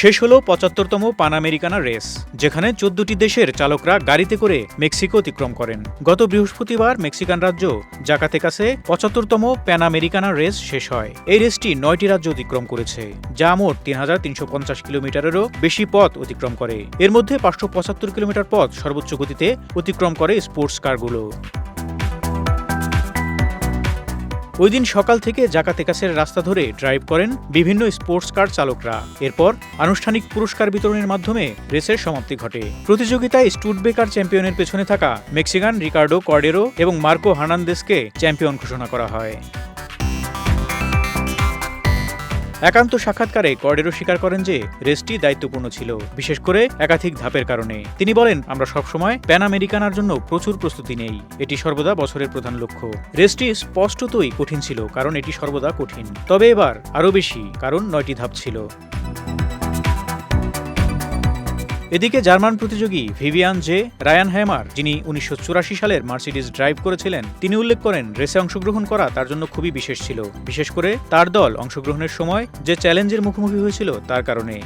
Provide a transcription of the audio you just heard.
শেষ হলো পঁচাত্তরতম পান আমেরিকানা রেস, যেখানে চোদ্দটি দেশের চালকরা গাড়িতে করে মেক্সিকো অতিক্রম করেন। গত বৃহস্পতিবার মেক্সিকান রাজ্য জাকাতে কাছে পঁচাত্তরতম প্যান আমেরিকানা রেস শেষ হয়। এই রেসটি নয়টি রাজ্য অতিক্রম করেছে, যা মোট তিন হাজার তিনশো পঞ্চাশ কিলোমিটারেরও বেশি পথ অতিক্রম করে। এর মধ্যে পাঁচশো পঁচাত্তর কিলোমিটার পথ সর্বোচ্চ গতিতে অতিক্রম করে স্পোর্টস কারগুলো। ওই দিন সকাল থেকে জাকাতেকাসের রাস্তা ধরে ড্রাইভ করেন বিভিন্ন স্পোর্টস কার চালকরা। এরপর আনুষ্ঠানিক পুরস্কার বিতরণের মাধ্যমে রেসের সমাপ্তি ঘটে। প্রতিযোগিতায় স্টুডবেকার চ্যাম্পিয়নের পেছনে থাকা মেক্সিকান রিকার্ডো কর্ডেরো এবং মার্কো হার্নান্দেসকে চ্যাম্পিয়ন ঘোষণা করা হয়। একান্ত সাক্ষাৎকারে কর্ডেরও স্বীকার করেন যে রেসটি দায়িত্বপূর্ণ ছিল, বিশেষ করে একাধিক ধাপের কারণে। তিনি বলেন, আমরা সবসময় প্যান আমেরিকানার জন্য প্রচুর প্রস্তুতি নেই। এটি সর্বদা বছরের প্রধান লক্ষ্য। রেসটি স্পষ্টতই কঠিন ছিল, কারণ এটি সর্বদা কঠিন। তবে এবার আরও বেশি, কারণ নয়টি ধাপ ছিল। এদিকে জার্মান প্রতিযোগী ভিভিয়ান জে রায়ান হ্যামার যিনি উনিশশো চুরাশি সালের মার্সিডিজ ড্রাইভ করেছিলেন, তিনি উল্লেখ করেন রেসে অংশগ্রহণ করা তার জন্য খুবই বিশেষ ছিল। বিশেষ করে তার দল অংশগ্রহণের সময় যে চ্যালেঞ্জের মুখোমুখি হয়েছিল তার কারণে।